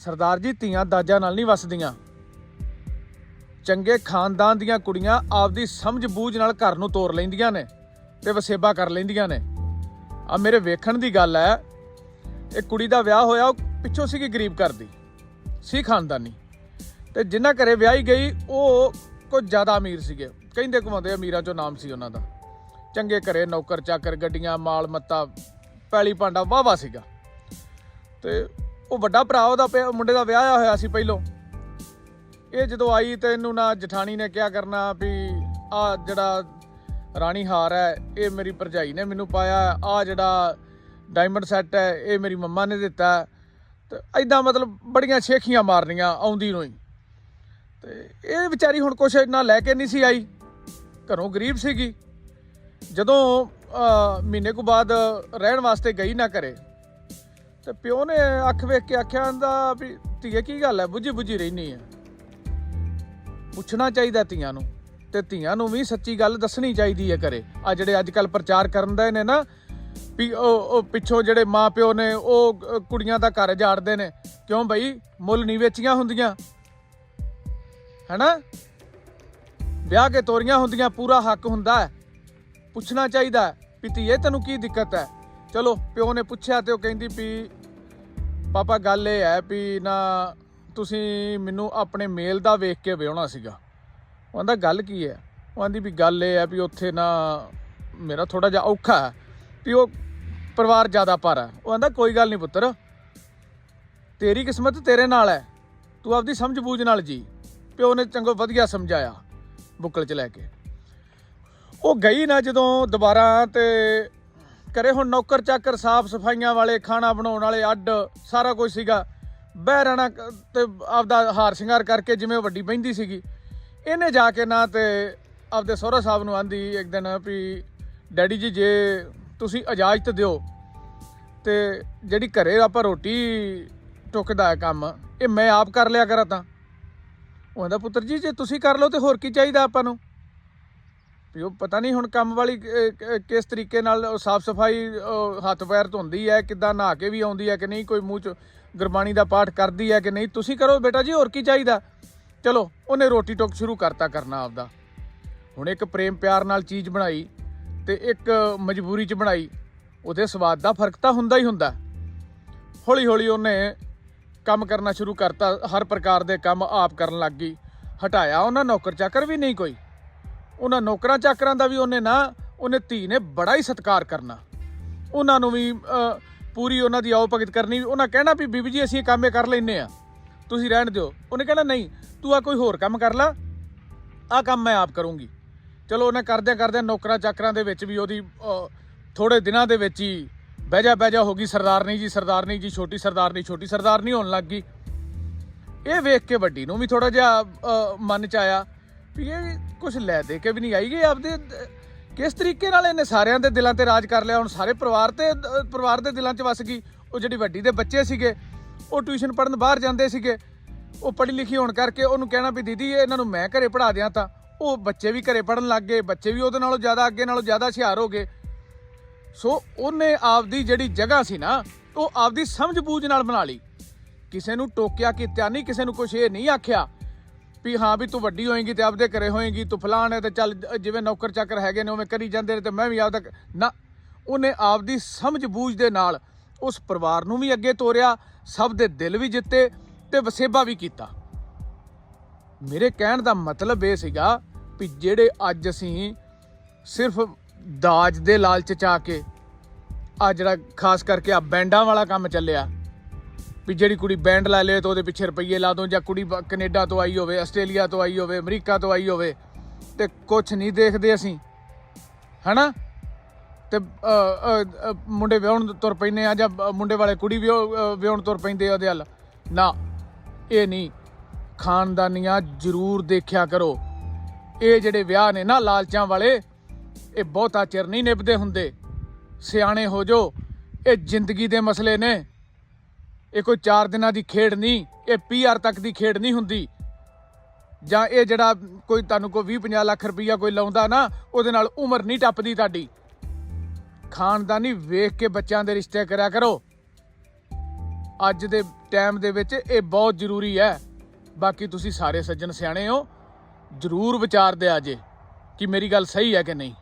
ਸਰਦਾਰ ਜੀ, ਧੀਆਂ ਦਾਜਾਂ ਨਾਲ ਨਹੀਂ ਵਸਦੀਆਂ। ਚੰਗੇ ਖਾਨਦਾਨ ਦੀਆਂ ਕੁੜੀਆਂ ਆਪਦੀ ਸਮਝ ਬੂਝ ਨਾਲ ਘਰ ਨੂੰ ਤੋਰ ਲੈਂਦੀਆਂ ਨੇ ਤੇ ਵਸੇਬਾ ਕਰ ਲੈਂਦੀਆਂ ਨੇ। ਆ ਮੇਰੇ ਵੇਖਣ ਦੀ ਗੱਲ ਹੈ, ਇਹ ਕੁੜੀ ਦਾ ਵਿਆਹ ਹੋਇਆ, ਉਹ ਪਿੱਛੋਂ ਸੀਗੀ ਗਰੀਬ ਘਰ ਦੀ, ਸੀ ਖਾਨਦਾਨੀ। ਤੇ ਜਿੰਨਾ ਘਰੇ ਵਿਆਹੀ ਗਈ, ਉਹ ਕੁਝ ਜ਼ਿਆਦਾ ਅਮੀਰ ਸੀਗੇ। ਕਹਿੰਦੇ ਘੁਮਾਉਂਦੇ ਅਮੀਰਾਂ ਚੋਂ ਨਾਮ ਸੀ ਉਹਨਾਂ ਦਾ। ਚੰਗੇ ਘਰੇ ਨੌਕਰ ਚਾਕਰ ਗੱਡੀਆਂ ਮਾਲ ਮੱਤਾ ਪੈਲੀ ਭਾਂਡਾ ਵਾਵਾ ਸੀਗਾ। ਤੇ ਉਹ ਵੱਡਾ ਭਰਾ ਉਹਦਾ ਪਿਆ- ਮੁੰਡੇ ਦਾ ਵਿਆਹ ਹੋਇਆ ਸੀ ਪਹਿਲੋਂ। ਇਹ ਜਦੋਂ ਆਈ ਤੇ ਇਹਨੂੰ ਨਾ ਜਠਾਣੀ ਨੇ ਕਿਹਾ ਕਰਨਾ ਵੀ ਆ ਜਿਹੜਾ ਰਾਣੀ ਹਾਰ ਹੈ ਇਹ ਮੇਰੀ ਭਰਜਾਈ ਨੇ ਮੈਨੂੰ ਪਾਇਆ ਆ ਜਿਹੜਾ ਡਾਇਮੰਡ ਸੈੱਟ ਹੈ ਇਹ ਮੇਰੀ ਮੰਮਾ ਨੇ ਦਿੱਤਾ। ਹੈ। ਤੇ ਐਦਾਂ ਮਤਲਬ ਬੜੀਆਂ ਛੇਖੀਆਂ ਮਾਰਨੀਆਂ ਆਉਂਦੀ ਨੂੰ ਹੀ। ਤੇ ਇਹ ਵਿਚਾਰੀ ਹੁਣ ਕੁਛ ਇੰਨਾ ਲੈ ਕੇ ਨਹੀਂ ਸੀ ਆਈ। ਘਰੋਂ ਗਰੀਬ ਸੀਗੀ। ਜਦੋਂ ਅਹ, ਮਹੀਨੇ ਕੁ ਬਾਅਦ ਰਹਿਣ ਵਾਸਤੇ ਗਈ ਨਾ ਘਰੇ ਤੇ ਪਿਓ ਨੇ ਅੱਖ ਵੇਖ ਕੇ ਆਖਿਆ ਆਂਦਾ ਵੀ ਧੀਏ ਕੀ ਗੱਲ ਹੈ? ਬੁੱਝੀ ਬੁੱਝੀ ਰਹਿਨੀ ਹੈ ਪੁੱਛਣਾ ਚਾਹੀਦਾ ਧੀਆਂ ਨੂੰ ਤੇ ਧੀਆਂ ਨੂੰ ਵੀ ਸੱਚੀ ਗੱਲ ਦੱਸਣੀ ਚਾਹੀਦੀ ਹੈ ਘਰੇ। ਆ ਜਿਹੜੇ ਅੱਜ ਕੱਲ ਪ੍ਰਚਾਰ ਕਰਨ ਦੇ ਨੇ ਨਾ, ਵੀ ਉਹ ਪਿੱਛੋਂ ਜਿਹੜੇ ਮਾਪਿਓ ਨੇ, ਉਹ ਕੁੜੀਆਂ ਦਾ ਘਰ ਜਾੜਦੇ ਨੇ। ਕਿਉਂ ਬਈ? ਮੁੱਲ ਨਹੀਂ ਵੇਚੀਆਂ ਹੁੰਦੀਆਂ। ਹੈਨਾ? ਵਿਆਹ ਕੇ ਤੋਰੀਆਂ ਹੁੰਦੀਆਂ, ਪੂਰਾ ਹੱਕ ਹੁੰਦਾ। ਪੁੱਛਣਾ ਚਾਹੀਦਾ ਵੀ ਧੀਏ, ਤੈਨੂੰ ਕੀ ਦਿੱਕਤ ਹੈ? ਚਲੋ, ਪਿਓ ਨੇ ਪੁੱਛਿਆ ਤੇ ਉਹ ਕਹਿੰਦੀ ਵੀ, ਪਾਪਾ, ਗੱਲ ਇਹ ਹੈ ਵੀ ਨਾ, ਤੁਸੀਂ ਮੈਨੂੰ ਆਪਣੇ ਮੇਲ ਦਾ ਵੇਖ ਕੇ ਵਿਆਹਣਾ ਸੀਗਾ। ਉਹ ਕਹਿੰਦਾ, ਗੱਲ ਕੀ ਹੈ? ਉਹ ਕਹਿੰਦੀ ਵੀ ਗੱਲ ਇਹ ਹੈ ਵੀ ਉੱਥੇ ਨਾ ਮੇਰਾ ਥੋੜਾ ਜਿਹਾ ਔਖਾ ਹੈ, ਵੀ ਉਹ ਪਰਿਵਾਰ ਜ਼ਿਆਦਾ ਭਾਰਾ ਹੈ। ਉਹ ਕਹਿੰਦਾ, ਕੋਈ ਗੱਲ ਨਹੀਂ ਪੁੱਤਰ, ਤੇਰੀ ਕਿਸਮਤ ਤੇਰੇ ਨਾਲ ਹੈ। ਤੂੰ ਆਪਦੀ ਸਮਝ ਬੂਝ ਨਾਲ ਜੀ। ਪਿਓ ਨੇ ਚੰਗੋ ਵਧੀਆ ਸਮਝਾਇਆ ਬੁੱਕਲ 'ਚ ਲੈ ਕੇ। ਉਹ ਗਈ ਨਾ ਜਦੋਂ ਦੁਬਾਰਾ ਤੇ ਘਰੇ ਹੁਣ ਨੌਕਰ ਚਾਕਰ ਸਾਫ਼ ਸਫਾਈਆਂ ਵਾਲੇ, ਖਾਣਾ ਬਣਾਉਣ ਵਾਲੇ, ਅੱਡ ਸਾਰਾ ਕੁਝ ਸੀਗਾ। ਬਹਿ ਰਹਿਣਾ ਕ- ਤੇ ਆਪਦਾ ਹਾਰ ਸ਼ਿੰਗਾਰ ਕਰਕੇ ਜਿਵੇਂ ਵੱਡੀ ਬਹਿੰਦੀ ਸੀਗੀ। ਇਹਨੇ ਜਾ ਕੇ ਨਾ ਤੇ ਆਪਦੇ ਸਹੁਰਾ ਸਾਹਿਬ ਨੂੰ ਆਂਦੀ ਇੱਕ ਦਿਨ ਵੀ, ਡੈਡੀ ਜੀ, ਜੇ ਤੁਸੀਂ ਇਜਾਜ਼ਤ ਦਿਓ, ਤੇ ਜਿਹੜੀ ਘਰੇ ਆਪਾਂ ਰੋਟੀ ਟੁੱਕਦਾ ਹੈ ਕੰਮ, ਇਹ ਮੈਂ ਆਪ ਕਰ ਲਿਆ ਕਰਾਂ ਤਾਂ। ਉਹ ਕਹਿੰਦਾ ਪੁੱਤਰ ਜੀ, ਜੇ ਤੁਸੀਂ ਕਰ ਲਓ ਤੇ ਹੋਰ ਕੀ ਚਾਹੀਦਾ ਆਪਾਂ ਨੂੰ? ਵੀ ਉਹ ਪਤਾ ਨਹੀਂ ਹੁਣ ਕੰਮ ਵਾਲੀ ਕਿਸ ਤਰੀਕੇ ਨਾਲ ਸਾਫ਼ ਸਫ਼ਾਈ ਹੱਥ ਪੈਰ ਧੋਂਦੀ ਹੈ, ਕਿੱਦਾਂ ਨਹਾ ਕੇ ਵੀ ਆਉਂਦੀ ਹੈ ਕਿ ਨਹੀਂ, ਕੋਈ ਮੂੰਹ ਚ ਗੁਰਬਾਣੀ ਦਾ ਪਾਠ ਕਰਦੀ ਹੈ ਕਿ ਨਹੀਂ, ਤੁਸੀਂ ਕਰੋ ਬੇਟਾ ਜੀ ਹੋਰ ਕੀ ਚਾਹੀਦਾ? ਚਲੋ, ਉਹਨੇ ਰੋਟੀ ਟੋਕ ਸ਼ੁਰੂ ਕਰਤਾ ਕਰਨਾ ਆਪਦਾ। ਹੁਣ ਇੱਕ ਪ੍ਰੇਮ ਪਿਆਰ ਨਾਲ ਚੀਜ਼ ਬਣਾਈ ਤੇ ਇੱਕ ਮਜਬੂਰੀ ਚ ਬਣਾਈ, ਉਹਦੇ ਸਵਾਦ ਦਾ ਫ਼ਰਕ ਤਾਂ ਹੁੰਦਾ ਹੀ ਹੁੰਦਾ। ਹੌਲੀ ਹੌਲੀ ਉਹਨੇ ਕੰਮ ਕਰਨਾ ਸ਼ੁਰੂ ਕਰਤਾ, ਹਰ ਪ੍ਰਕਾਰ ਦੇ ਕੰਮ ਆਪ ਕਰਨ ਲੱਗ ਗਈ। ਹਟਾਇਆ ਉਹਨਾਂ ਨੌਕਰ ਚਾਕਰ ਵੀ ਨਹੀਂ ਕੋਈ। ਉਹਨਾਂ ਨੌਕਰਾਂ ਚਾਕਰਾਂ ਦਾ ਵੀ ਉਹਨੇ ਨਾ ਉਹਨੇ ਧੀ ਨੇ ਬੜਾ ਹੀ ਸਤਿਕਾਰ ਕਰਨਾ। ਉਹਨਾਂ ਨੂੰ ਵੀ ਪੂਰੀ ਉਹਨਾਂ ਦੀ ਆਓ ਭਗਤ ਕਰਨੀ ਉਹਨਾਂ ਕਹਿਣਾ ਵੀ ਬੀਬੀ ਜੀ ਅਸੀਂ ਇਹ ਕੰਮ ਇਹ ਕਰ ਲੈਨੇ ਆ ਤੁਸੀਂ ਰਹਿਣ ਦਿਓ। ਉਹਨੇ ਕਹਿਣਾ ਨਹੀਂ ਤੂੰ ਆ ਕੋਈ ਹੋਰ ਕੰਮ ਕਰ ਲੈ। ਆ ਕੰਮ ਮੈਂ ਆਪ ਕਰੂੰਗੀ। ਚਲੋ ਉਹਨੇ ਕਰਦਿਆਂ ਕਰਦਿਆਂ ਨੌਕਰਾਂ ਚਾਕਰਾਂ ਦੇ ਵਿੱਚ ਵੀ ਉਹਦੀ ਅਹ, ਥੋੜੇ ਦਿਨਾਂ ਦੇ ਵਿੱਚ ਹੀ ਬਹਿਜਾ ਬਹਿਜਾ ਹੋ ਗਈ ਸਰਦਾਰਨੀ ਜੀ ਸਰਦਾਰਨੀ ਜੀ ਛੋਟੀ ਸਰਦਾਰਨੀ ਛੋਟੀ ਸਰਦਾਰਨੀ ਹੋਣ ਲੱਗ ਗਈ। ਇਹ ਵੇਖ ਕੇ ਵੱਡੀ ਨੂੰ ਵੀ ਥੋੜਾ ਜਿਹਾ ਮਨ ਚ ਆਇਆ। ਵੀ ਇਹ ਕੁਝ ਲੈ ਦੇ ਕੇ ਵੀ ਨਹੀਂ ਆਈ। ਆਪਦੇ, ਕਿਸ ਤਰੀਕੇ ਨਾਲ ਇਹਨੇ ਸਾਰਿਆਂ ਦੇ ਦਿਲਾਂ ਤੇ ਰਾਜ ਕਰ ਲਿਆ? ਹੁਣ ਸਾਰੇ ਪਰਿਵਾਰ ਤੇ, ਪਰਿਵਾਰ ਦੇ ਦਿਲਾਂ 'ਚ ਵਸ ਗਈ। ਉਹ ਜਿਹੜੀ ਵੱਡੀ ਦੇ ਬੱਚੇ ਸੀਗੇ, ਉਹ ਟਿਊਸ਼ਨ ਪੜਨ ਬਾਹਰ ਜਾਂਦੇ ਸੀਗੇ। ਉਹ ਪੜ੍ਹੀ ਲਿਖੀ ਹੋਣ ਕਰਕੇ ਉਹਨੂੰ ਕਹਿਣਾ ਵੀ ਦੀਦੀ ਇਹਨਾਂ ਨੂੰ ਮੈਂ ਘਰੇ ਪੜ੍ਹਾ ਦਿਆਂ ਤਾਂ ਉਹ ਬੱਚੇ ਵੀ ਘਰੇ ਪੜਨ ਲੱਗ ਗਏ। ਬੱਚੇ ਵੀ ਉਹਦੇ ਨਾਲੋਂ ਜ਼ਿਆਦਾ ਅੱਗੇ ਨਾਲੋਂ ਜ਼ਿਆਦਾ ਹੁਸ਼ਿਆਰ ਹੋ ਗਏ। ਸੋ ਉਹਨੇ ਆਪਦੀ ਜਿਹੜੀ ਜਗ੍ਹਾ ਸੀ ਨਾ, ਉਹ ਆਪਦੀ ਸਮਝ ਬੂਝ ਨਾਲ ਬਣਾ ਲਈ। ਕਿਸੇ ਨੂੰ ਟੋਕਿਆ ਕੀਤਾ ਨਹੀਂ, ਕਿਸੇ ਨੂੰ ਕੁਝ ਇਹ ਨਹੀਂ ਆਖਿਆ। ਵੀ ਹਾਂ ਵੀ ਤੂੰ ਵੱਡੀ ਹੋਏਗੀ ਤੇ ਆਪਦੇ ਘਰੇ ਹੋਏਗੀ, ਤੂੰ ਫਲਾਣ ਹੈ ਤੇ ਚੱਲ ਜਿਵੇਂ ਨੌਕਰ ਚਾਕਰ ਹੈਗੇ ਨੇ, ਉਵੇਂ ਕਰੀ ਜਾਂਦੇ ਨੇ ਤੇ ਮੈਂ ਵੀ ਆਪਦਾ ਨਾ, ਉਹਨੇ ਆਪਦੀ ਸਮਝ ਬੂਝ ਦੇ ਨਾਲ ਉਸ ਪਰਿਵਾਰ ਨੂੰ ਵੀ ਅੱਗੇ ਤੋਰਿਆ, ਸਭ ਦੇ ਦਿਲ ਵੀ ਜਿੱਤੇ ਤੇ ਵਸੇਬਾ ਵੀ ਕੀਤਾ। ਮੇਰੇ ਕਹਿਣ ਦਾ ਮਤਲਬ ਇਹ ਸੀਗਾ ਵੀ ਜਿਹੜੇ ਅੱਜ ਅਸੀਂ ਸਿਰਫ ਦਾਜ ਦੇ ਲਾਲਚ ਚ ਆ ਕੇ, ਆ ਜਿਹੜਾ ਖਾਸ ਕਰਕੇ ਆ ਬੈਂਡਾਂ ਵਾਲਾ ਕੰਮ ਚੱਲਿਆ ਵੀ ਜਿਹੜੀ ਕੁੜੀ ਬੈਂਡ ਲਾ ਲੇ ਤਾਂ ਉਹਦੇ ਪਿੱਛੇ ਰੁਪਈਏ ਲਾ ਦੋ ਜਾਂ ਕੁੜੀ ਬ- ਕੈਨੇਡਾ ਤੋਂ ਆਈ ਹੋਵੇ ਆਸਟ੍ਰੇਲੀਆ ਤੋਂ ਆਈ ਹੋਵੇ ਅਮਰੀਕਾ ਤੋਂ ਆਈ ਹੋਵੇ ਤੇ ਕੁਝ ਨਹੀਂ ਦੇਖਦੇ ਅਸੀਂ ਹਨਾ? ਤੇ ਅ, ਮੁੰਡੇ ਵਿਆਹਣ ਤੁਰ ਪੈਂਦੇ ਆ ਜਾਂ ਮੁੰਡੇ ਵਾਲੇ ਕੁੜੀ ਵਿਆਹ- ਵਿਆਹੁਣ ਤੁਰ ਪੈਂਦੇ ਆ ਉਹਦੇ ਹੱਲ। ਨਾ ਇਹ ਨਹੀਂ। ਖਾਨਦਾਨੀਆਂ ਜ਼ਰੂਰ ਦੇਖਿਆ ਕਰੋ। ਇਹ ਜਿਹੜੇ ਵਿਆਹ ਨੇ ਨਾ ਲਾਲਚਾਂ ਵਾਲੇ ਇਹ ਬਹੁਤਾ ਚਿਰ ਨਹੀਂ ਨਿਭਦੇ ਹੁੰਦੇ। ਸਿਆਣੇ ਹੋ ਜੋ ਇਹ ਜ਼ਿੰਦਗੀ ਦੇ ਮਸਲੇ ਨੇ। ਇਹ ਕੋਈ 4 ਦਿਨਾਂ ਦੀ ਖੇਡ ਨਹੀਂ, ਇਹ ਪੀਆਰ ਤੱਕ ਦੀ ਖੇਡ ਨਹੀਂ ਹੁੰਦੀ। ਜਾਂ ਇਹ ਜਿਹੜਾ ਕੋਈ ਤੁਹਾਨੂੰ ਕੋਈ 20 50 ਲੱਖ ਰੁਪਈਆ ਕੋਈ ਲਾਉਂਦਾ ਨਾ, ਉਹਦੇ ਨਾਲ ਉਮਰ ਨਹੀਂ ਟੱਪਦੀ ਤੁਹਾਡੀ। ਖਾਨਦਾਨੀ ਵੇਖ ਕੇ ਬੱਚਿਆਂ ਦੇ ਰਿਸ਼ਤੇ ਕਰਿਆ ਕਰੋ। ਅੱਜ ਦੇ ਟਾਈਮ ਦੇ ਵਿੱਚ ਇਹ ਬਹੁਤ ਜ਼ਰੂਰੀ ਹੈ। ਬਾਕੀ ਤੁਸੀਂ ਸਾਰੇ ਸੱਜਣ ਸਿਆਣੇ ਹੋ, ਜ਼ਰੂਰ ਵਿਚਾਰਦੇ ਆ ਜੇ ਕਿ ਮੇਰੀ ਗੱਲ ਸਹੀ ਹੈ ਕਿ ਨਹੀਂ।